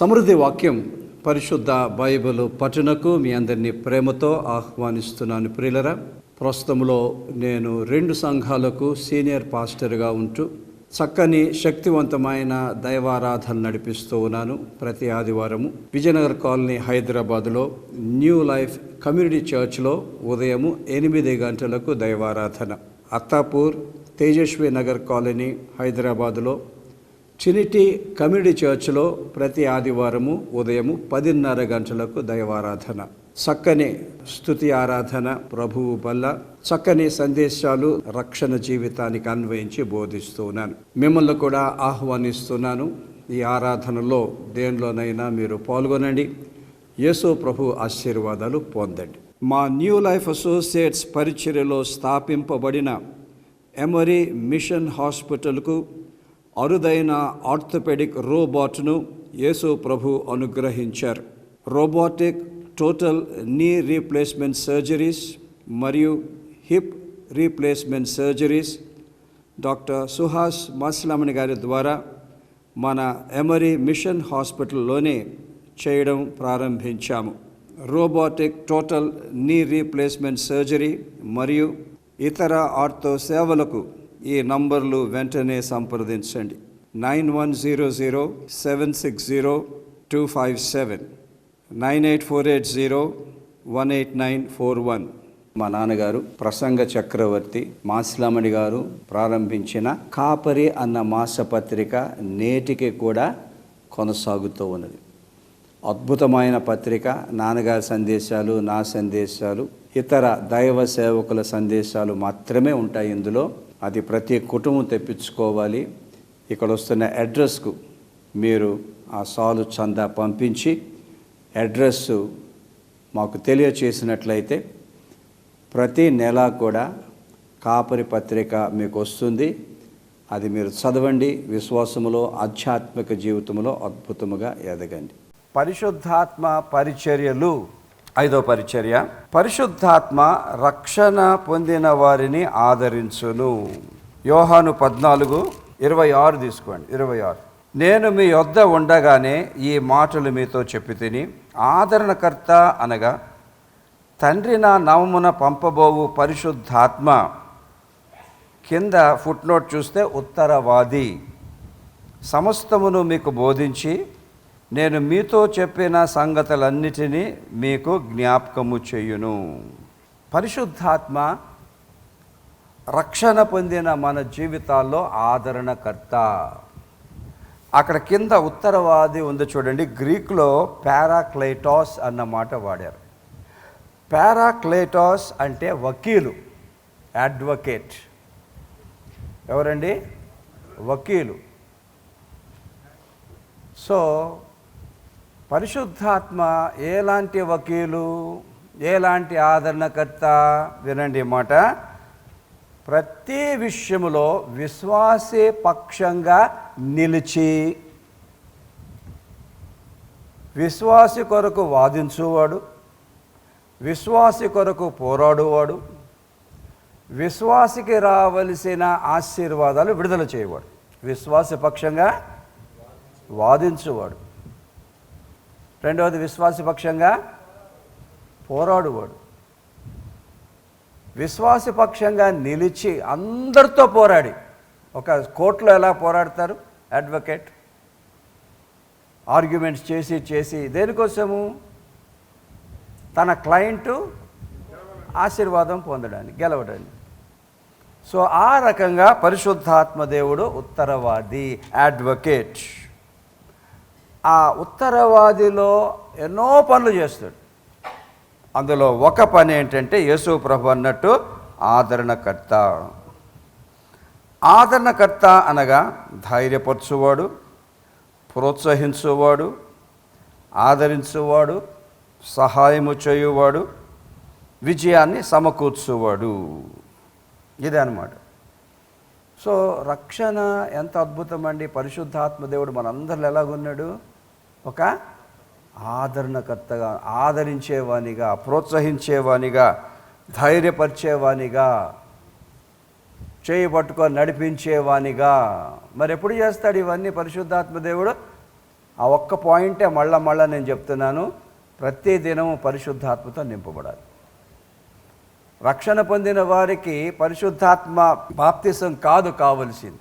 సమృద్ధి వాక్యం పరిశుద్ధ బైబిల్ పఠనకు మీ అందరినీ ప్రేమతో ఆహ్వానిస్తున్నాను. ప్రియులరా ప్రస్తుతంలో నేను రెండు సంఘాలకు సీనియర్ పాస్టర్గా ఉంటూ చక్కని శక్తివంతమైన దైవారాధన నడిపిస్తూ ఉన్నాను. ప్రతి ఆదివారము విజయనగర్ కాలనీ హైదరాబాద్లో న్యూ లైఫ్ కమ్యూనిటీ చర్చ్లో ఉదయము ఎనిమిది గంటలకు దైవారాధన. అత్తాపూర్ తేజస్వి నగర్ కాలనీ హైదరాబాదులో ట్రినిటీ కమ్యూనిటీ చర్చ్లో ప్రతి ఆదివారము ఉదయము పదిన్నర గంటలకు దైవారాధన. చక్కని స్థుతి ఆరాధన ప్రభువు వల్ల చక్కని సందేశాలు రక్షణ జీవితానికి అన్వయించి బోధిస్తున్నాను మిమ్మల్ని కూడా ఆహ్వానిస్తున్నాను. ఈ ఆరాధనలో దేనిలోనైనా మీరు పాల్గొనండి. యేసు ప్రభు ఆశీర్వాదాలు పొందండి. మా న్యూ లైఫ్ అసోసియేట్స్ పరిచర్యలో స్థాపింపబడిన ఎమరీ మిషన్ హాస్పిటల్కు అరుదైన ఆర్థోపెడిక్ రోబోట్ను యేసు ప్రభు అనుగ్రహించారు. Robotic total knee replacement surgeries మరియు hip replacement surgeries doctor Suhas Maslamani గారి ద్వారా మన ఎమరీ మిషన్ హాస్పిటల్లోనే చేయడం ప్రారంభించాము. Robotic total knee replacement surgery మరియు ఇతర ఆర్థో సేవలకు ఈ నంబర్లు వెంటనే సంప్రదించండి. Nine one zero zero seven six zero two five seven. Nine eight four eight zero one eight nine four one. మా నాన్నగారు ప్రసంగ చక్రవర్తి మాసిలామణి గారు ప్రారంభించిన కాపరి అన్న మాసపత్రిక నేటికి కూడా కొనసాగుతూ ఉన్నది. అద్భుతమైన పత్రిక నాన్నగారి సందేశాలు నా సందేశాలు ఇతర దైవ సేవకుల సందేశాలు మాత్రమే ఉంటాయి ఇందులో. అది ప్రతి కుటుంబం తెప్పించుకోవాలి. ఇక్కడ వస్తున్న అడ్రస్కు మీరు ఆ సాలు చందా పంపించి అడ్రస్ మాకు తెలియచేసినట్లయితే ప్రతి నెల కూడా కాపరి పత్రిక మీకు వస్తుంది. అది మీరు చదవండి. విశ్వాసములో ఆధ్యాత్మిక జీవితంలో అద్భుతముగా ఎదగండి. పరిశుద్ధాత్మ పరిచర్యలు ఐదో పరిచర్య. పరిశుద్ధాత్మ రక్షణ పొందిన వారిని ఆదరించును. యోహాను పద్నాలుగు ఇరవై ఆరు తీసుకోండి. ఇరవై ఆరు. నేను మీ వద్ద ఉండగానే ఈ మాటలు మీతో చెప్పి తిని ఆదరణకర్త అనగా తండ్రి నా నవమున పంపబోవు పరిశుద్ధాత్మ. కింద ఫుట్నోట్ చూస్తే ఉత్తరవాది. సమస్తమును మీకు బోధించి నేను మీతో చెప్పిన సంగతులన్నిటినీ మీకు జ్ఞాపకము చేయును. పరిశుద్ధాత్మ రక్షణ పొందిన మన జీవితాల్లో ఆదరణకర్త. అక్కడ కింద ఉత్తరవాది ఉంది చూడండి గ్రీక్లో పారాక్లైటాస్ అన్న మాట వాడారు. పారాక్లైటాస్ అంటే వకీలు అడ్వకేట్. ఎవరండి? వకీలు. సో పరిశుద్ధాత్మ ఎలాంటి వకీలు ఎలాంటి ఆదరణకర్త వినండి మాట ప్రతి విషయములో విశ్వాసే పక్షంగా నిలిచి విశ్వాసి కొరకు వాదించువాడు విశ్వాసి కొరకు పోరాడువాడు విశ్వాసికి రావలసిన ఆశీర్వాదాలు విడుదల చేయవాడు విశ్వాస పక్షంగా వాదించువాడు. రెండవది విశ్వాసపక్షంగా పోరాడువాడు. విశ్వాసపక్షంగా నిలిచి అందరితో పోరాడి. ఒక కోర్టులో ఎలా పోరాడతారు? అడ్వకేట్ ఆర్గ్యుమెంట్స్ చేసి చేసి. దేనికోసము? తన క్లయింటు ఆశీర్వాదం పొందడానికి గెలవడానికి. సో ఆ రకంగా పరిశుద్ధాత్మ దేవుడు ఉత్తరవాది అడ్వకేట్ ఆ ఉత్తరవాదిలో ఎన్నో పనులు చేస్తాడు. అందులో ఒక పని ఏంటంటే యేసు ప్రభు అన్నట్టు ఆదరణకర్త. ఆదరణకర్త అనగా ధైర్యపరచువాడు ప్రోత్సహించువాడు ఆదరించువాడు సహాయము చేయువాడు విజయాన్ని సమకూర్చువాడు. ఇదే అనమాట సో రక్షణ ఎంత అద్భుతమండి. పరిశుద్ధాత్మ దేవుడు మనందరిలో ఎలాగున్నాడు? ఒక ఆదరణకర్తగా ఆదరించేవానిగా ప్రోత్సహించేవానిగా ధైర్యపరిచేవానిగా చేయి పట్టుకొని నడిపించేవానిగా. మరి ఎప్పుడు చేస్తాడు ఇవన్నీ పరిశుద్ధాత్మ దేవుడు? ఆ ఒక్క పాయింటే మళ్ళా మళ్ళా నేను చెప్తున్నాను. ప్రతి దినము పరిశుద్ధాత్మతో నింపబడాలి. రక్షణ పొందిన వారికి పరిశుద్ధాత్మ బాప్తిసం కాదు కావలసింది.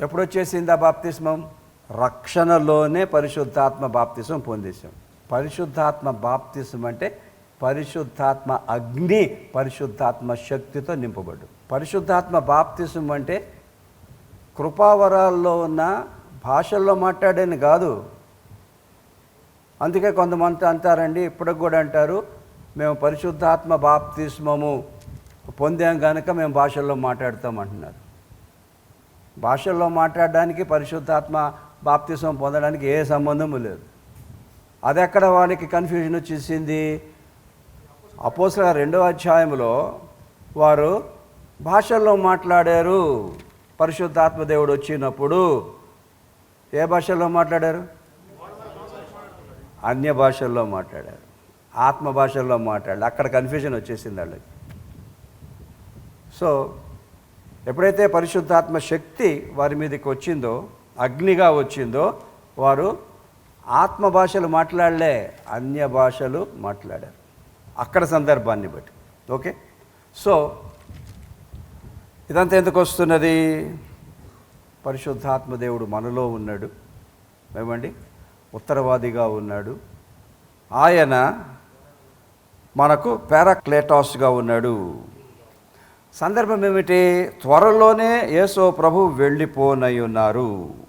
ఎప్పుడొచ్చేసింది ఆ బాప్తిస్మం? రక్షణలోనే పరిశుద్ధాత్మ బాప్తిసం పొందేశాం. పరిశుద్ధాత్మ బాప్తిసం అంటే పరిశుద్ధాత్మ అగ్ని పరిశుద్ధాత్మ శక్తితో నింపబడు పరిశుద్ధాత్మ బాప్తిసం అంటే కృపావరాల్లో ఉన్న భాషల్లో మాట్లాడేది కాదు. అందుకే కొంతమంది అంటారండి ఇప్పటికి కూడా అంటారు మేము పరిశుద్ధాత్మ బాప్తిస్మము పొందాం కనుక మేము భాషల్లో మాట్లాడతాం అంటున్నారు. భాషల్లో మాట్లాడడానికి పరిశుద్ధాత్మ బాప్తిసం పొందడానికి ఏ సంబంధము లేదు. అది ఎక్కడ వారికి కన్ఫ్యూజన్ వచ్చేసింది? అపోసల రెండవ అధ్యాయంలో వారు భాషల్లో మాట్లాడారు. పరిశుద్ధాత్మ దేవుడు వచ్చినప్పుడు ఏ భాషల్లో మాట్లాడారు? అన్య భాషల్లో మాట్లాడారు. ఆత్మ భాషల్లో మాట్లాడారు. అక్కడ కన్ఫ్యూజన్ వచ్చేసింది వాళ్ళకి. సో ఎప్పుడైతే పరిశుద్ధాత్మ శక్తి వారి మీదకి వచ్చిందో అగ్నిగా వచ్చిందో వారు ఆత్మ భాషలు మాట్లాడలే అన్య భాషలు మాట్లాడారు. అక్కడ సందర్భాన్ని బట్టి. ఓకే? సో ఇదంతా ఎందుకు వస్తున్నది? పరిశుద్ధాత్మదేవుడు మనలో ఉన్నాడు. ఏమండి? ఉత్తరవాదిగా ఉన్నాడు. ఆయన మనకు పారాక్లేటాస్గా ఉన్నాడు. సందర్భం ఏమిటి? త్వరలోనే యేసో ప్రభు వెళ్ళిపోనై ఉన్నారు.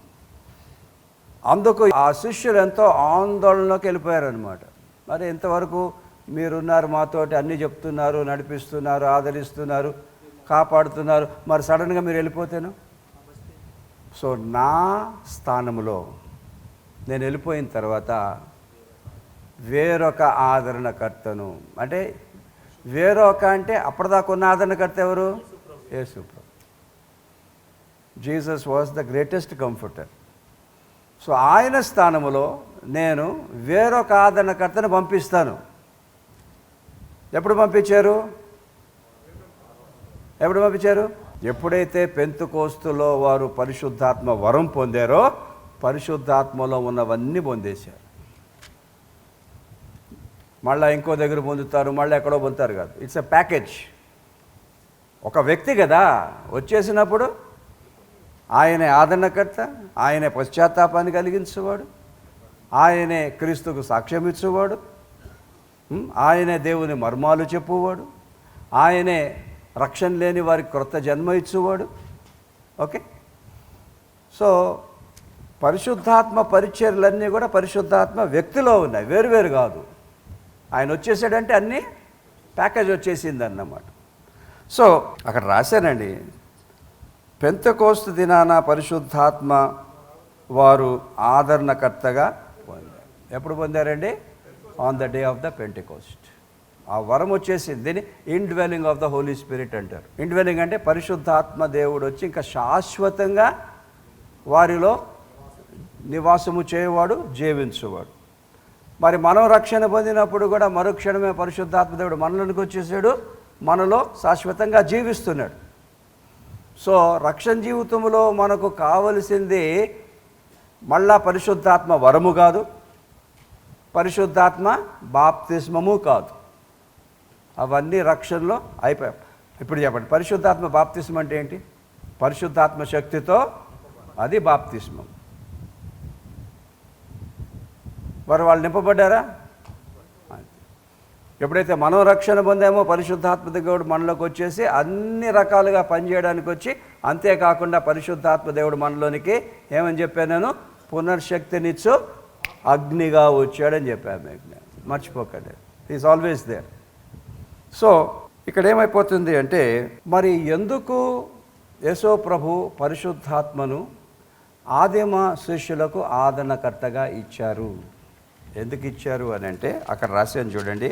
అందుకు ఆ శిష్యులు ఎంతో ఆందోళనలోకి వెళ్ళిపోయారనమాట మరి ఎంతవరకు మీరున్నారు మాతోటి అన్నీ చెప్తున్నారు నడిపిస్తున్నారు ఆదరిస్తున్నారు కాపాడుతున్నారు. మరి సడన్గా మీరు వెళ్ళిపోతేను? సో నా స్థానంలో నేను వెళ్ళిపోయిన తర్వాత వేరొక ఆదరణకర్తను అంటే వేరొక అంటే అప్పటిదాకా ఉన్న ఆదరణకర్త ఎవరు? Yesu Jesus was the greatest comforter. So ఆయన స్థానములో నేను వేరొక ఆదరణకర్తను పంపిస్తాను. ఎప్పుడు పంపించారు? ఎప్పుడు పంపించారు? ఎప్పుడైతే పెంతుకోస్తులో వారు పరిశుద్ధాత్మ వరం పొందారో పరిశుద్ధాత్మలో ఉన్నవన్నీ పొందేశారు. మళ్ళీ ఇంకో దగ్గర పొందుతారు మళ్ళీ ఎక్కడో పొందుతారు కాదు. ఇట్స్ ఎ ప్యాకేజ్ ఒక వ్యక్తి కదా వచ్చేసినప్పుడు ఆయనే ఆదరణకర్త ఆయనే పశ్చాత్తాపాన్ని కలిగించేవాడు ఆయనే క్రీస్తుకు సాక్ష్యం ఇచ్చేవాడు ఆయనే దేవుని మర్మాలు చెప్పువాడు ఆయనే రక్షణ లేని వారికి క్రొత్త జన్మ ఇచ్చేవాడు. ఓకే? సో పరిశుద్ధాత్మ పరిచర్లన్నీ కూడా పరిశుద్ధాత్మ వ్యక్తిలో ఉన్నాయి వేరువేరు కాదు. ఆయన వచ్చేసాడంటే అన్నీ ప్యాకేజ్ వచ్చేసింది అన్నమాట సో అక్కడ రాశానండి పెంతకోస్తు దినాన పరిశుద్ధాత్మ వారు ఆదరణకర్తగా పొందారు. ఎప్పుడు పొందారండి? On the day of the Pentecost ఆ వరం వచ్చేసింది. దీన్ని indwelling of the Holy Spirit అంటారు. ఇండ్వెలింగ్ అంటే పరిశుద్ధాత్మ దేవుడు వచ్చి ఇంకా శాశ్వతంగా వారిలో నివాసము చేయవాడు జీవించువాడు. మరి మనం రక్షణ పొందినప్పుడు కూడా మరుక్షణమే పరిశుద్ధాత్మ దేవుడు మనలోనికి వచ్చేసాడు. మనలో శాశ్వతంగా జీవిస్తున్నాడు. సో రక్షణ జీవితంలో మనకు కావలసింది మళ్ళా పరిశుద్ధాత్మ వరము కాదు. పరిశుద్ధాత్మ బాప్తిస్మము కాదు. అవన్నీ రక్షణలో అయిపోయాయి. ఇప్పుడు చెప్పండి పరిశుద్ధాత్మ బాప్తిస్మం అంటే ఏంటి? పరిశుద్ధాత్మ శక్తితో అది బాప్తిస్మం. మరి వాళ్ళు నింపబడ్డారా? ఎప్పుడైతే మనం రక్షణ పొందామో పరిశుద్ధాత్మ దేవుడు మనలోకి వచ్చేసి అన్ని రకాలుగా పనిచేయడానికి వచ్చి అంతేకాకుండా పరిశుద్ధాత్మ దేవుడు మనలోనికి ఏమని చెప్పాను నేను? పునర్శక్తినిచ్చు అగ్నిగా వచ్చాడని చెప్పాను మీకు నేను. మర్చిపోకండి. ఈజ్ ఆల్వేస్ దేర్ సో ఇక్కడ ఏమైపోతుంది అంటే మరి ఎందుకు యశో ప్రభు పరిశుద్ధాత్మను ఆదిమ శిష్యులకు ఆదరణకర్తగా ఇచ్చారు? ఎందుకు ఇచ్చారు అని అంటే అక్కడ రాశాను చూడండి.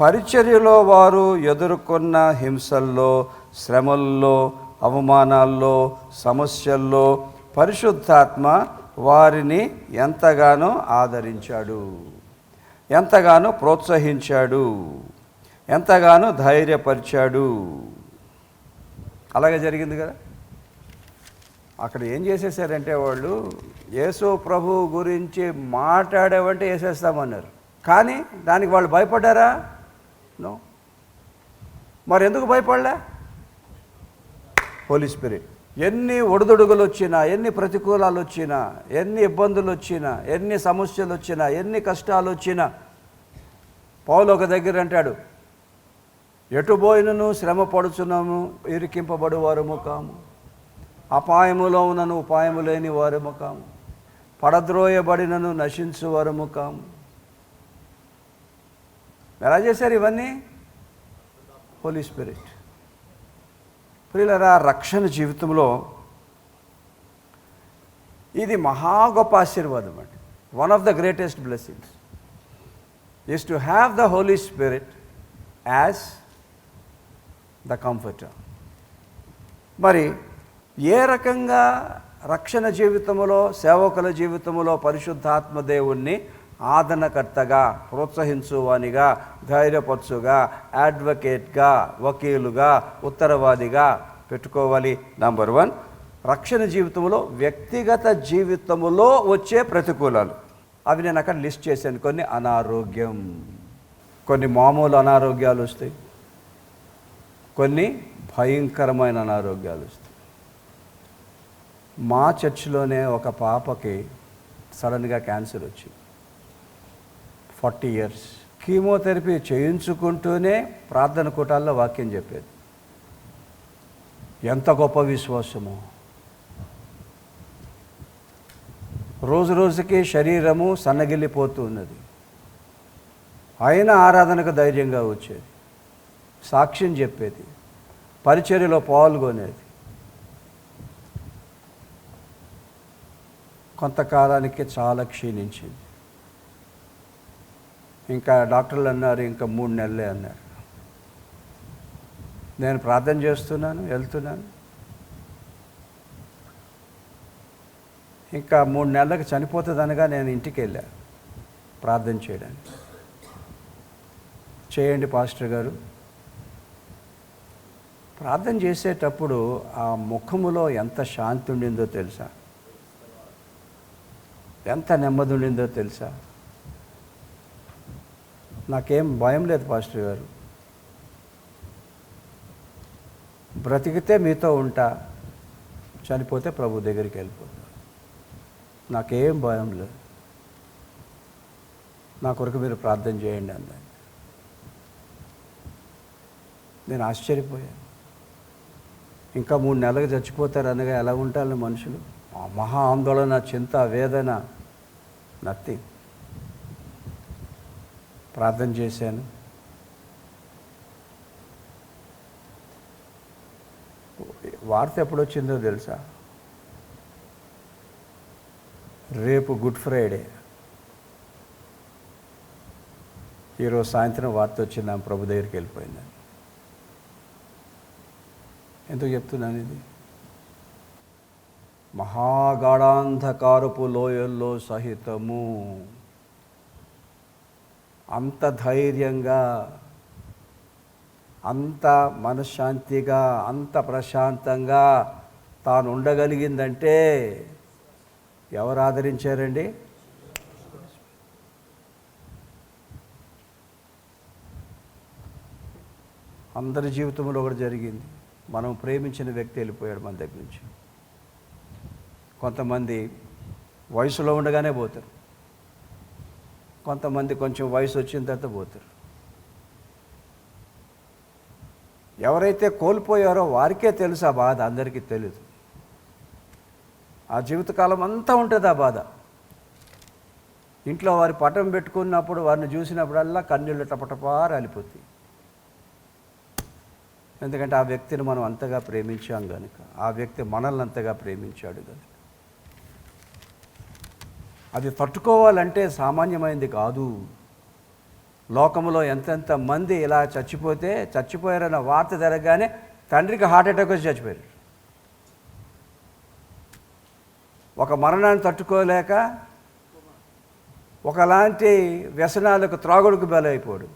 పరిచర్యలో వారు ఎదుర్కొన్న హింసల్లో శ్రమల్లో అవమానాల్లో సమస్యల్లో పరిశుద్ధాత్మ వారిని ఎంతగానో ఆదరించాడు ఎంతగానో ప్రోత్సహించాడు ఎంతగానో ధైర్యపరిచాడు. అలాగే జరిగింది కదా. అక్కడ ఏం చేసేసారంటే వాళ్ళు యేసు ప్రభు గురించి మాట్లాడేవంటే వేసేస్తామన్నారు. కానీ దానికి వాళ్ళు భయపడ్డారా? నో. మరి ఎందుకు భయపడలే? హోలీ స్పిరిట్ ఎన్ని ఒడిదుడుగులు వచ్చినా ఎన్ని ప్రతికూలాలు వచ్చినా ఎన్ని ఇబ్బందులు వచ్చినా ఎన్ని సమస్యలు వచ్చినా ఎన్ని కష్టాలు వచ్చినా పౌలు ఒక దగ్గర అంటాడు ఎటుబోయినను శ్రమ పడుచున్నాము ఇరికింపబడు వారము కాము. అపాయములో ఉన్నను ఉపాయము లేని వారము కాము. పడద్రోయబడినను నశించు వారము కాము. ఎలా చేశారు ఇవన్నీ? హోలీ స్పిరిట్ ప్రియులరా రక్షణ జీవితంలో ఇది మహా గొప్ప ఆశీర్వాదం అండి. One of the greatest blessings is to have the Holy Spirit as the comforter మరి ఏ రకంగా రక్షణ జీవితంలో సేవకుల జీవితంలో పరిశుద్ధాత్మ దేవుణ్ణి ఆదరణకర్తగా ప్రోత్సహించువానిగా ధైర్యపరచుగా అడ్వకేట్గా వకీలుగా ఉత్తరవాదిగా పెట్టుకోవాలి. నంబర్ వన్ రక్షణ జీవితంలో వ్యక్తిగత జీవితంలో వచ్చే ప్రతికూలాలు. అవి నేను అక్కడ లిస్ట్ చేశాను. కొన్ని అనారోగ్యం. కొన్ని మామూలు అనారోగ్యాలు వస్తాయి. కొన్ని భయంకరమైన అనారోగ్యాలు వస్తాయి. మా చర్చిలోనే ఒక పాపకి సడన్గా క్యాన్సర్ వచ్చింది. Forty years. కీమోథెరపీ చేయించుకుంటూనే ప్రార్థన కూటాల్లో వాక్యం చెప్పేది. ఎంత గొప్ప విశ్వాసమో. రోజు రోజుకి శరీరము సన్నగిల్లిపోతూ ఉన్నది. అయినా ఆరాధనకు ధైర్యంగా వచ్చేది. సాక్ష్యం చెప్పేది. పరిచర్యలో పాల్గొనేది. కొంతకాలానికి చాలా క్షీణించింది. ఇంకా డాక్టర్లు అన్నారు ఇంకా మూడు నెలలే అన్నారు. నేను ప్రార్థన చేస్తున్నాను వెళ్తున్నాను. ఇంకా మూడు నెలలకు చనిపోతుందనగా నేను ఇంటికి వెళ్ళా ప్రార్థన చేయడానికి. చేయండి పాస్టర్ గారు. ప్రార్థన చేసేటప్పుడు ఆ ముఖములో ఎంత శాంతి ఉండిందో తెలుసా? ఎంత నెమ్మది ఉండిందో తెలుసా? నాకేం భయం లేదు పాస్టర్ గారు. బ్రతికితే మీతో ఉంటా చనిపోతే ప్రభు దగ్గరికి వెళ్ళిపోతా. నాకేం భయం లేదు. నా కొరకు మీరు ప్రార్థన చేయండి అన్నాను నేను ఆశ్చర్యపోయాను. ఇంకా మూడు నెలలకు చచ్చిపోతారు అనగా ఎలా ఉంటారు మనుషులు? ఆ మహా ఆందోళన చింత వేదన నథింగ్ ప్రార్థన చేశాను. వార్త ఎప్పుడు వచ్చిందో తెలుసా? రేపు గుడ్ ఫ్రైడే. ఈరోజు సాయంత్రం వార్త వచ్చింది ఆమె ప్రభు దగ్గరికి వెళ్ళిపోయిందని ఎందుకు చెప్తున్నాను ఇది? మహాగాఢాంధకారపు లోయల్లో సహితము అంత ధైర్యంగా అంత మనశ్శాంతిగా అంత ప్రశాంతంగా తాను ఉండగలిగిందంటే ఎవరు ఆదరించారండి? అందరి జీవితంలో కూడా జరిగింది. మనం ప్రేమించిన వ్యక్తి వెళ్ళిపోయాడు మన దగ్గర నుంచి. కొంతమంది వయసులో ఉండగానే పోతారు. కొంతమంది కొంచెం వయసు వచ్చిన తర్వాత పోతారు. ఎవరైతే కోల్పోయారో వారికే తెలుసు ఆ బాధ అందరికీ తెలియదు ఆ జీవితకాలం అంతా ఉంటుంది ఆ బాధ. ఇంట్లో వారి పటం పెట్టుకున్నప్పుడు వారిని చూసినప్పుడల్లా కన్నీళ్ళు టపటపా రాలిపోతాయి. ఎందుకంటే ఆ వ్యక్తిని మనం అంతగా ప్రేమించాం కనుక ఆ వ్యక్తి మనల్ని అంతగా ప్రేమించాడు కనుక అది తట్టుకోవాలంటే సామాన్యమైనది కాదు. లోకంలో ఎంతెంత మంది ఇలా చచ్చిపోతే చచ్చిపోయారన్న వార్త జరగగానే తండ్రికి హార్ట్అటాక్ వచ్చి చచ్చిపోయారు. ఒక మరణాన్ని తట్టుకోలేక ఒకలాంటి వ్యసనాలకు త్రాగుడుకు బలైపోడు.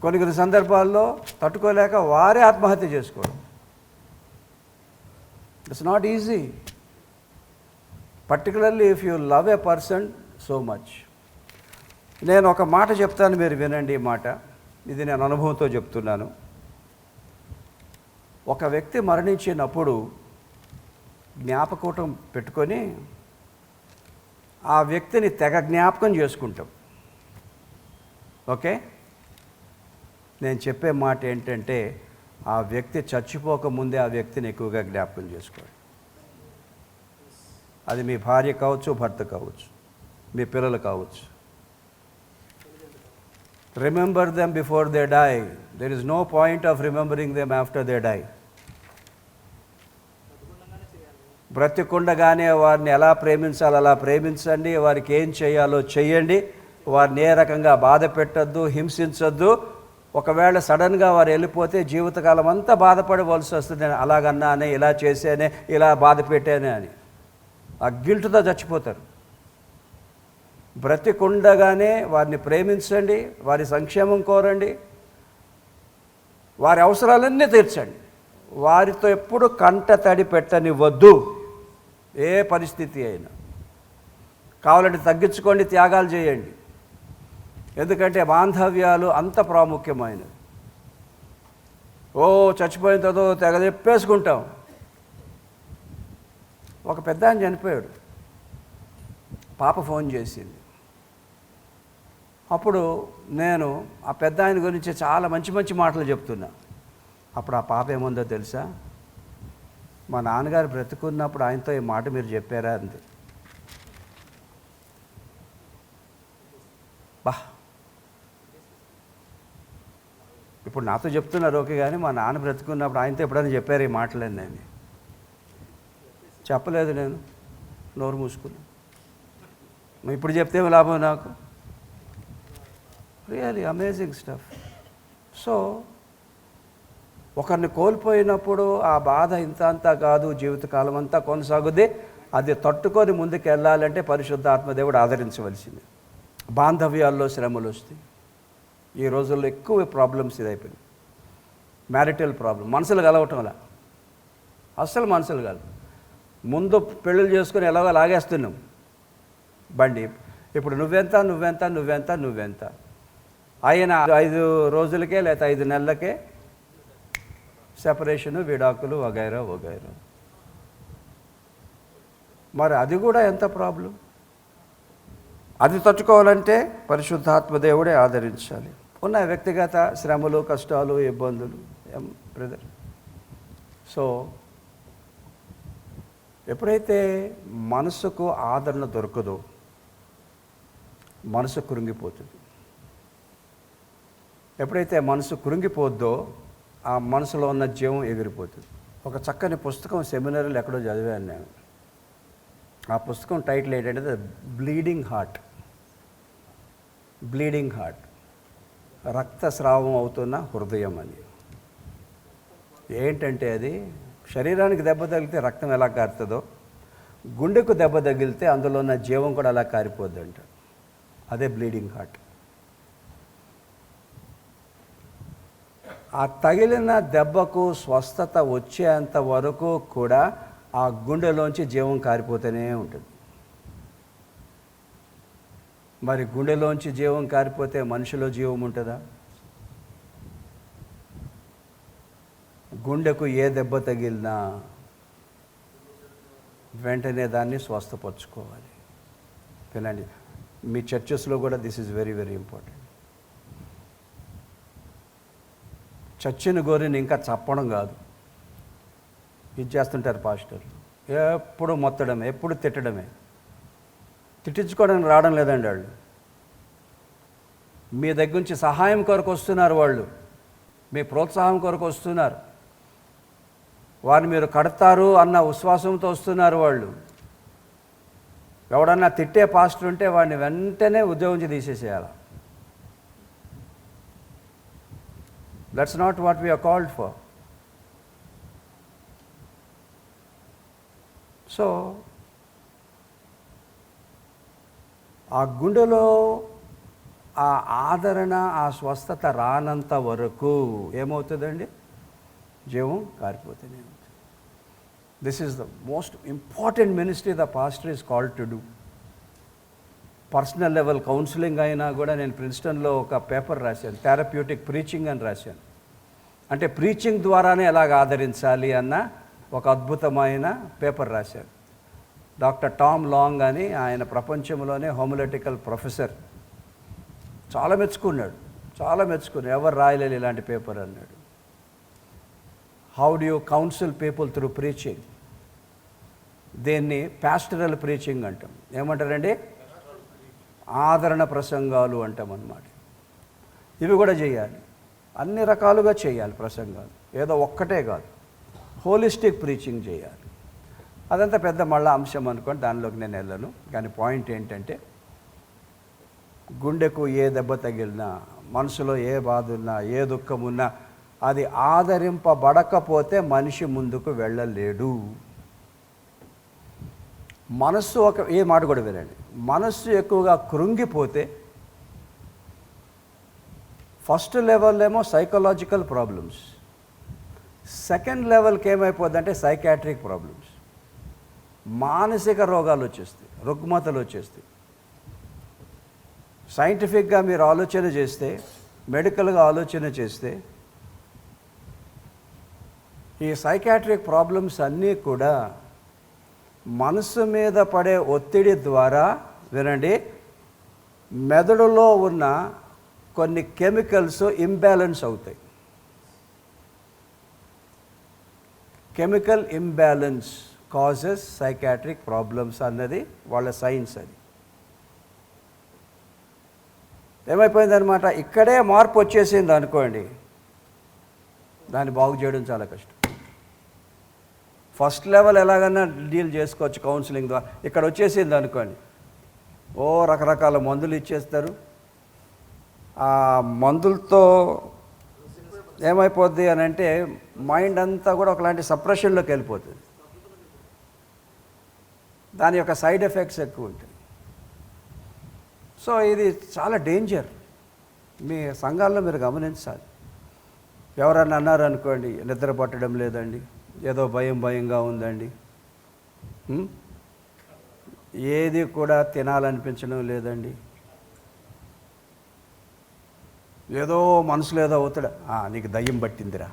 కొన్ని కొన్ని సందర్భాల్లో తట్టుకోలేక వారే ఆత్మహత్య చేసుకోవడం. It's not easy particularly if you love a person so much నేను ఒక మాట చెప్తాను మీరు వినండి ఈ మాట. ఇది నేను అనుభవంతో చెప్తున్నాను. ఒక వ్యక్తి మరణించినప్పుడు జ్ఞాపకూటం పెట్టుకొని ఆ వ్యక్తిని తెగ జ్ఞాపకం చేసుకుంటాం. ఓకే? నేను చెప్పే మాట ఏంటంటే ఆ వ్యక్తి చచ్చిపోక ముందే ఆ వ్యక్తిని ఎక్కువగా జ్ఞాపకం చేసుకోండి అది మీ భార్య కావచ్చు భర్త కావచ్చు మీ పిల్లలు కావచ్చు. Remember them before they die there is no point of remembering them after they die బ్రతికుండగానే వారిని ఎలా ప్రేమించాలో అలా ప్రేమించండి. వారికి ఏం చేయాలో చేయండి. వారిని ఏ రకంగా బాధ పెట్టద్దు హింసించొద్దు. ఒకవేళ సడన్గా వారు వెళ్ళిపోతే జీవితకాలం అంతా బాధపడవలసి వస్తుంది. నేను అలాగన్నానే ఇలా చేసేనే ఇలా బాధ పెట్టానే అని. ఆ గిల్ట్తో చచ్చిపోతారు. బ్రతికుండగానే వారిని ప్రేమించండి వారి సంక్షేమం కోరండి వారి అవసరాలన్నీ తీర్చండి. వారితో ఎప్పుడు కంట తడి పెట్టనివ్వద్దు. ఏ పరిస్థితి అయినా. కావాలంటే తగ్గించుకోండి త్యాగాలు చేయండి. ఎందుకంటే బాంధవ్యాలు అంత ప్రాముఖ్యమైనవి. ఓ చచ్చిపోయిన తర్వాత తెగ చెప్పేసుకుంటాం. ఒక పెద్ద ఆయన చనిపోయాడు. పాప ఫోన్ చేసింది. అప్పుడు నేను ఆ పెద్ద ఆయన గురించి చాలా మంచి మంచి మాటలు చెప్తున్నా. అప్పుడు ఆ పాప ఏముందో తెలుసా? మా నాన్నగారు బ్రతుకున్నప్పుడు ఆయనతో ఈ మాట మీరు చెప్పారా అంది. బా. ఇప్పుడు నాతో చెప్తున్నారు ఓకే కానీ మా నాన్న బ్రతుకున్నప్పుడు ఆయనతో ఎప్పుడైనా చెప్పారు ఈ మాటలన్నీ నేను చెప్పలేదు నేను. నోరు మూసుకుని. ఇప్పుడు చెప్తే లాభం నాకు? రియలీ అమేజింగ్ స్టఫ్ సో ఒకరిని కోల్పోయినప్పుడు ఆ బాధ ఇంత అంతా కాదు జీవితకాలం అంతా కొనసాగుద్ది. అది తట్టుకొని ముందుకు వెళ్ళాలంటే పరిశుద్ధ ఆత్మదేవుడు ఆదరించవలసింది. బాంధవ్యాల్లో శ్రమలు వస్తాయి. ఈ రోజుల్లో ఎక్కువ ప్రాబ్లమ్స్ ఇది మ్యారిటల్ ప్రాబ్లం మనసులు కలవటం అలా అస్సలు మనసులు కలవు. ముందు పెళ్ళిళ్ళు చేసుకుని ఎలాగో లాగేస్తున్నాం. బండి ఇప్పుడు నువ్వెంత నువ్వెంత నువ్వెంత నువ్వెంత? ఆయన ఐదు రోజులకే లేకపోతే ఐదు నెలలకే సెపరేషను విడాకులు వగైరా వగైరా. మరి అది కూడా ఎంత ప్రాబ్లం? అది తట్టుకోవాలంటే పరిశుద్ధాత్మ దేవుడే ఆదరించాలి. ఉన్న వ్యక్తిగత శ్రమలు కష్టాలు ఇబ్బందులు బ్రదర్? సో ఎప్పుడైతే మనసుకు ఆదరణ దొరకదో మనసు కృంగిపోతుంది. ఎప్పుడైతే మనసు కృంగిపోద్దో ఆ మనసులో ఉన్న జీవం ఎగిరిపోతుంది. ఒక చక్కని పుస్తకం సెమినార్లు ఎక్కడో చదివాను నేను. ఆ పుస్తకం టైటిల్ ఏంటంటే బ్లీడింగ్ హార్ట్. Bleeding heart. రక్తస్రావం అవుతున్న హృదయం అని ఏంటంటే అది? శరీరానికి దెబ్బ తగిలితే రక్తం ఎలా కారుతుందో గుండెకు దెబ్బ తగిలితే అందులో ఉన్న జీవం కూడా అలా కారిపోద్దంట. అదే బ్లీడింగ్ హార్ట్. ఆ తగిలిన దెబ్బకు స్వస్థత వచ్చేంత వరకు కూడా ఆ గుండెలోంచి జీవం కారిపోతూనే ఉంటుంది. మరి గుండెలోంచి జీవం కారిపోతే మనిషిలో జీవం ఉంటుందా? గుండెకు ఏ దెబ్బ తగిలినా వెంటనే దాన్ని స్వస్థపరచుకోవాలి. వినండి మీ చర్చెస్లో కూడా this is very very important చచ్చిన గోరిని ఇంకా చప్పడం కాదు. ఇది చేస్తుంటారు పాస్టర్ ఎప్పుడు మొత్తడమే ఎప్పుడు తిట్టడమే. తిట్టించుకోవడానికి రావడం లేదండి వాళ్ళు. మీ దగ్గర నుంచి సహాయం కొరకు వస్తున్నారు వాళ్ళు. మీ ప్రోత్సాహం కొరకు వస్తున్నారు. వారిని మీరు కడతారు అన్న విశ్వాసంతో వస్తున్నారు వాళ్ళు. ఎవడన్నా తిట్టే పాస్టర్ ఉంటే వాడిని వెంటనే ఉద్యోగించి తీసేసేయాలి? That's not what we are called for so ఆ గుండెలో ఆ ఆదరణ ఆ స్వస్థత రానంత వరకు ఏమవుతుందండి? జీవం కారిపోతూనే ఉంటుంది. This is the most important ministry the pastor is call to do personal level counselling అయినా కూడా నేను ప్రిన్స్టన్లో ఒక పేపర్ రాశాను థెరప్యూటిక్ ప్రీచింగ్ అని రాశాను. అంటే ప్రీచింగ్ ద్వారానే ఎలాగ ఆదరించాలి అన్న ఒక అద్భుతమైన పేపర్ రాశాను. డాక్టర్ టామ్ లాంగ్ అని ఆయన ప్రపంచంలోనే హోమోలెటికల్ ప్రొఫెసర్. చాలా మెచ్చుకున్నాడు చాలా మెచ్చుకున్నాడు. ఎవరు రాయలేదు ఇలాంటి పేపర్ అన్నాడు. How do you counsel people through preaching దీన్ని ప్యాస్టరల్ ప్రీచింగ్ అంటాం. ఏమంటారండి? ఆదరణ ప్రసంగాలు అంటాం అన్నమాట. ఇవి కూడా చేయాలి. అన్ని రకాలుగా చేయాలి ప్రసంగాలు. ఏదో ఒక్కటే కాదు. హోలిస్టిక్ ప్రీచింగ్ చేయాలి. అదంతా పెద్ద మళ్ళా అంశం అనుకోండి దానిలోకి నేను వెళ్ళను. కానీ పాయింట్ ఏంటంటే గుండెకు ఏ దెబ్బ తగిలినా మనసులో ఏ బాధ ఉన్నా ఏ దుఃఖం ఉన్నా అది ఆదరింపబడకపోతే మనిషి ముందుకు వెళ్ళలేడు. మనస్సు ఒక ఏ మాట కూడా వినండి. మనస్సు ఎక్కువగా కృంగిపోతే ఫస్ట్ లెవెల్ ఏమో సైకలాజికల్ ప్రాబ్లమ్స్. సెకండ్ లెవెల్కి ఏమైపోద్దంటే సైకాట్రిక్ ప్రాబ్లమ్స్. మానసిక రోగాలు వచ్చేస్తాయి రుగ్మతలు వచ్చేస్తాయి. సైంటిఫిక్గా మీరు ఆలోచన చేస్తే మెడికల్గా ఆలోచన చేస్తే ఈ సైకాట్రిక్ ప్రాబ్లమ్స్ అన్నీ కూడా మనసు మీద పడే ఒత్తిడి ద్వారా వినండి. మెదడులో ఉన్న కొన్ని కెమికల్స్ ఇంబ్యాలెన్స్ అవుతాయి. Chemical imbalance causes psychiatric problems అన్నది వాళ్ళ సైన్స్ అది. ఏమైపోయిందనమాట ఇక్కడే మార్పు వచ్చేసింది అనుకోండి. దాన్ని బాగు చేయడం చాలా కష్టం. ఫస్ట్ లెవెల్ ఎలాగన్నా డీల్ చేసుకోవచ్చు కౌన్సిలింగ్ ద్వారా. ఇక్కడ వచ్చేసింది అనుకోండి. ఓ రకరకాల మందులు ఇచ్చేస్తారు. ఆ మందులతో ఏమైపోద్ది అని అంటే మైండ్ అంతా కూడా ఒకలాంటి సప్రెషన్లోకి వెళ్ళిపోతుంది. దాని యొక్క సైడ్ ఎఫెక్ట్స్ ఎక్కువ ఉంటాయి. సో ఇది చాలా డేంజర్. మీ సంఘాల్లో మీరు గమనించాలి. ఎవరన్నా అన్నారు అనుకోండి నిద్ర పట్టడం లేదండి. ఏదో భయం భయంగా ఉందండి. ఏది కూడా తినాలనిపించడం లేదండి. ఏదో మనసులో ఏదో అవుతాడు నీకు దయ్యం పట్టిందిరా.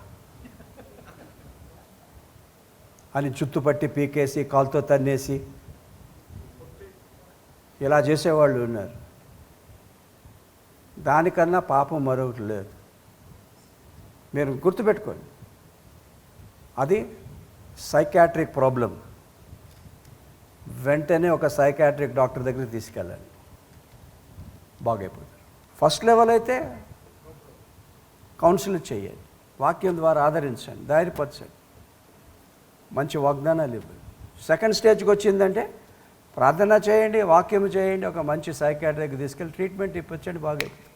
అని చుట్టుపట్టి పీకేసి కాలుతో తన్నేసి ఇలా చేసేవాళ్ళు ఉన్నారు. దానికన్నా పాపం మరొకటి లేదు. మీరు గుర్తుపెట్టుకోండి. అది సైకాట్రిక్ ప్రాబ్లం వెంటనే ఒక సైకాట్రిక్ డాక్టర్ దగ్గరికి తీసుకెళ్ళండి బాగైపోతారు ఫస్ట్ లెవెల్ అయితే కౌన్సిల్ చేయండి వాక్యం ద్వారా ఆదరించండి ధైర్యపరచండి. మంచి వాగ్దానాలు ఇవ్వండి. సెకండ్ స్టేజ్కి వచ్చిందంటే ప్రార్థన చేయండి వాక్యం చేయండి ఒక మంచి సైకాట్రిక్ తీసుకెళ్ళి ట్రీట్మెంట్ ఇప్పించండి బాగైపోతుంది.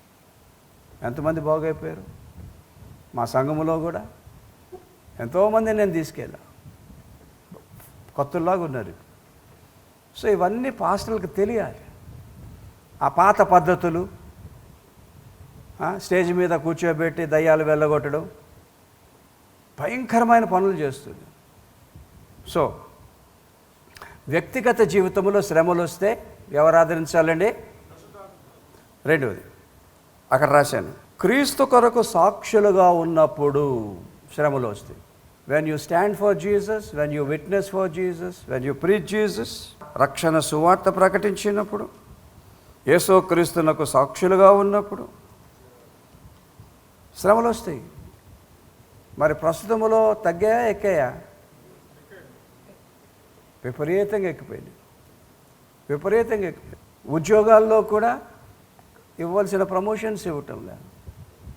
ఎంతమంది బాగైపోయారు? మా సంఘములో కూడా. ఎంతోమంది నేను తీసుకెళ్ళా. కొత్తలాగా ఉన్నారు సో ఇవన్నీ పాస్టర్లకు తెలియాలి. ఆ పాత పద్ధతులు స్టేజ్ మీద కూర్చోబెట్టి దయ్యాలు వెళ్ళగొట్టడం భయంకరమైన పనులు చేస్తుంది. సో వ్యక్తిగత జీవితంలో శ్రమలు వస్తే ఎవరు ఆదరించాలండి? రెండవది అక్కడ రాశాను క్రీస్తు కొరకు సాక్షులుగా ఉన్నప్పుడు శ్రమలు వస్తాయి. When you stand for Jesus when you witness for Jesus when you preach Jesus రక్షణ సువార్త ప్రకటించినప్పుడు యేసో క్రీస్తునకు సాక్షులుగా ఉన్నప్పుడు శ్రమలు వస్తాయి. మరి ప్రస్తుతములో తగ్గాయా ఎక్కాయా? విపరీతంగా ఎక్కిపోయింది. విపరీతంగా ఎక్కిపోయింది. ఉద్యోగాల్లో కూడా ఇవ్వాల్సిన ప్రమోషన్స్ ఇవ్వటం లేదు.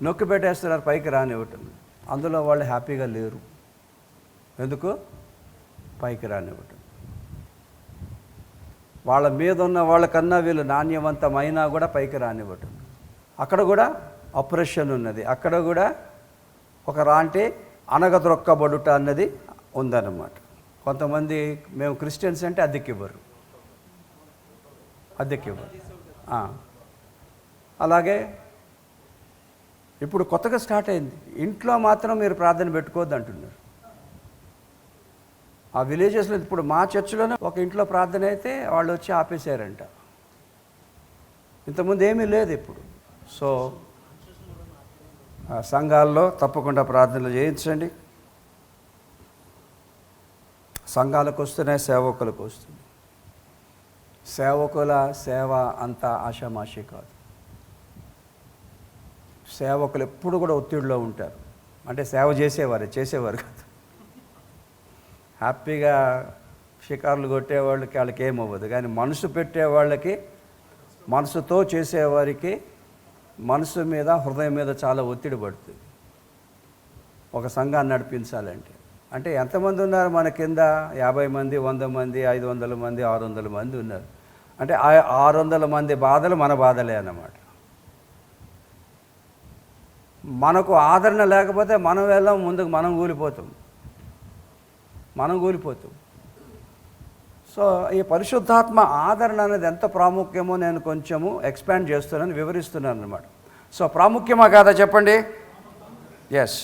నొక్కి పెట్టేస్తున్నారు పైకి రానివ్వటం లేదు. అందులో వాళ్ళు హ్యాపీగా లేరు. ఎందుకు? పైకి రానివ్వటం. వాళ్ళ మీద ఉన్న వాళ్ళకన్నా వీళ్ళు నాణ్యవంతమైనా కూడా పైకి రానివ్వటం. అక్కడ కూడా అప్రెషన్ ఉన్నది. అక్కడ కూడా ఒక రాంటి అనగదొక్కబడుట అన్నది ఉందన్నమాట. కొంతమంది మేము క్రిస్టియన్స్ అంటే అద్దెకివ్వరు. అద్దెకివ్వరు. అలాగే ఇప్పుడు కొత్తగా స్టార్ట్ అయింది. ఇంట్లో మాత్రం మీరు ప్రార్థన పెట్టుకోవద్దు అంటున్నారు. ఆ విలేజెస్లో ఇప్పుడు మా చర్చిలోనే ఒక ఇంట్లో ప్రార్థన అయితే వాళ్ళు వచ్చి ఆపేశారంట. ఇంతకుముందు ఏమీ లేదు ఇప్పుడు. సో ఆ సంఘాల్లో తప్పకుండా ప్రార్థనలు చేయించండి. సంఘాలకు వస్తున్నాయి సేవకులకు వస్తుంది. సేవకుల సేవ అంత ఆషామాషి కాదు. సేవకులు ఎప్పుడు కూడా ఒత్తిడిలో ఉంటారు. అంటే సేవ చేసేవారు చేసేవారు కాదు. హ్యాపీగా షికారులు కొట్టేవాళ్ళకి వాళ్ళకి ఏమవ్వదు కానీ మనసు పెట్టే వాళ్ళకి మనసుతో చేసేవారికి మనసు మీద హృదయం మీద చాలా ఒత్తిడి పడుతుంది. ఒక సంఘాన్ని నడిపించాలంటే. అంటే ఎంతమంది ఉన్నారు మన కింద? యాభై మంది వంద మంది ఐదు వందల మంది ఆరు వందల మంది ఉన్నారు. అంటే ఆ ఆరు వందల మంది బాధలు మన బాధలే అన్నమాట. మనకు ఆదరణ లేకపోతే మనం వెళ్ళాం ముందుకు మనం కూలిపోతాం మనం కూలిపోతాం సో ఈ పరిశుద్ధాత్మ ఆదరణ అనేది ఎంత ప్రాముఖ్యమో నేను కొంచెము ఎక్స్పాండ్ చేస్తున్నాను వివరిస్తున్నాను అనమాట సో ప్రాముఖ్యమా కాదా చెప్పండి? ఎస్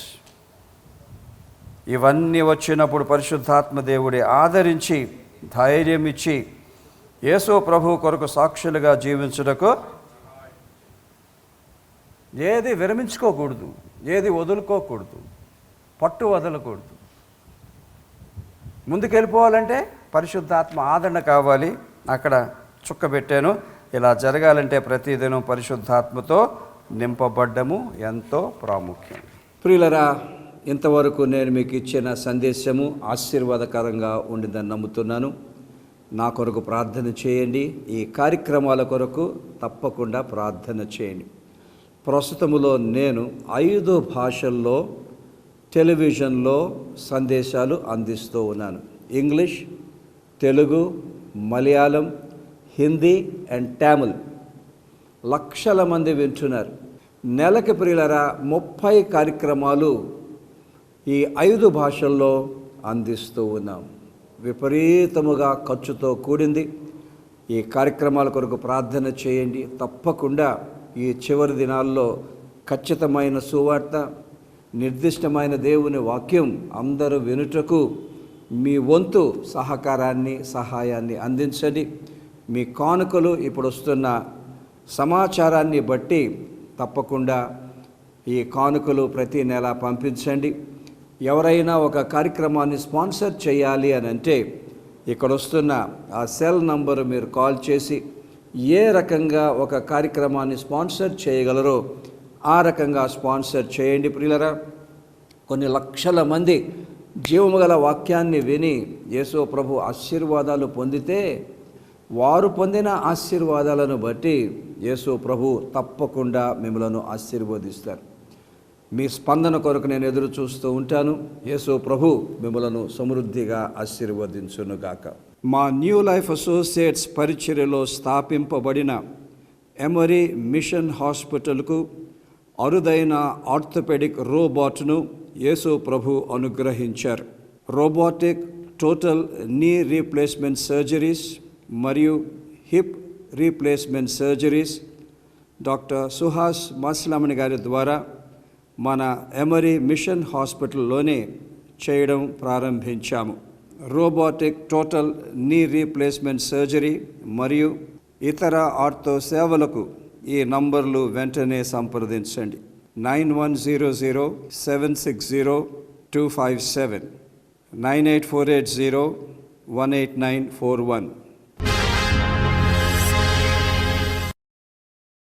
ఇవన్నీ వచ్చినప్పుడు పరిశుద్ధాత్మ దేవుడి ఆదరించి ధైర్యం ఇచ్చి యేసు ప్రభు కొరకు సాక్షులుగా జీవించుటకు ఏది విరమించుకోకూడదు ఏది వదులుకోకూడదు పట్టు వదలకూడదు. ముందుకెళ్ళిపోవాలంటే పరిశుద్ధాత్మ ఆదరణ కావాలి. అక్కడ చుక్క పెట్టాను. ఇలా జరగాలంటే ప్రతిదినం పరిశుద్ధాత్మతో నింపబడ్డము ఎంతో ప్రాముఖ్యం. ప్రియులరా ఇంతవరకు నేను మీకు ఇచ్చిన సందేశము ఆశీర్వాదకరంగా ఉండిందని నమ్ముతున్నాను. నా కొరకు ప్రార్థన చేయండి. ఈ కార్యక్రమాల కొరకు తప్పకుండా ప్రార్థన చేయండి. ప్రస్తుతములో నేను ఐదు భాషల్లో టెలివిజన్లో సందేశాలు అందిస్తూ ఉన్నాను. ఇంగ్లీష్ తెలుగు మలయాళం హిందీ అండ్ టామిల్ లక్షల మంది వింటున్నారు. నెలకి ప్రియులరా ముప్పై కార్యక్రమాలు ఈ ఐదు భాషల్లో అందిస్తూ ఉన్నాం. విపరీతముగా ఖర్చుతో కూడింది. ఈ కార్యక్రమాల కొరకు ప్రార్థన చేయండి. తప్పకుండా ఈ చివరి దినాల్లో ఖచ్చితమైన సువార్త నిర్దిష్టమైన దేవుని వాక్యం అందరూ వినుటకు మీ వంతు సహకారాన్ని సహాయాన్ని అందించండి. మీ కానుకలు ఇప్పుడు వస్తున్న సమాచారాన్ని బట్టి తప్పకుండా ఈ కానుకలు ప్రతి నెల పంపించండి. ఎవరైనా ఒక కార్యక్రమాన్ని స్పాన్సర్ చేయాలి అని అంటే ఇక్కడ వస్తున్న ఆ సెల్ నంబరు మీరు కాల్ చేసి ఏ రకంగా ఒక కార్యక్రమాన్ని స్పాన్సర్ చేయగలరో ఆ రకంగా స్పాన్సర్ చేయండి ప్రియులరా. కొన్ని లక్షల మంది జీవము గల వాక్యాన్ని విని యేసో ప్రభు ఆశీర్వాదాలు పొందితే వారు పొందిన ఆశీర్వాదాలను బట్టి యేసు ప్రభు తప్పకుండా మిమ్మలను ఆశీర్వదిస్తారు. మీ స్పందన కొరకు నేను ఎదురు చూస్తూ ఉంటాను. యేసు ప్రభు మిమ్మలను సమృద్ధిగా ఆశీర్వదించునుగాక. మా న్యూ లైఫ్ అసోసియేట్స్ పరిచర్యలో స్థాపింపబడిన ఎమరీ మిషన్ హాస్పిటల్కు అరుదైన ఆర్థోపెడిక్ రోబోట్ను యేసు ప్రభు అనుగ్రహించారు. Robotic total knee replacement surgeries మరియు hip replacement surgeries doctor Suhas Maslamani గారి ద్వారా మన ఎమరీ మిషన్ హాస్పిటల్లోనే చేయడం ప్రారంభించాము. Robotic total knee replacement surgery మరియు ఇతర ఆర్థో సేవలకు ఈ నంబర్లు వెంటనే సంప్రదించండి. Nine one zero zero seven six zero two five seven nine eight four eight zero one eight nine four one.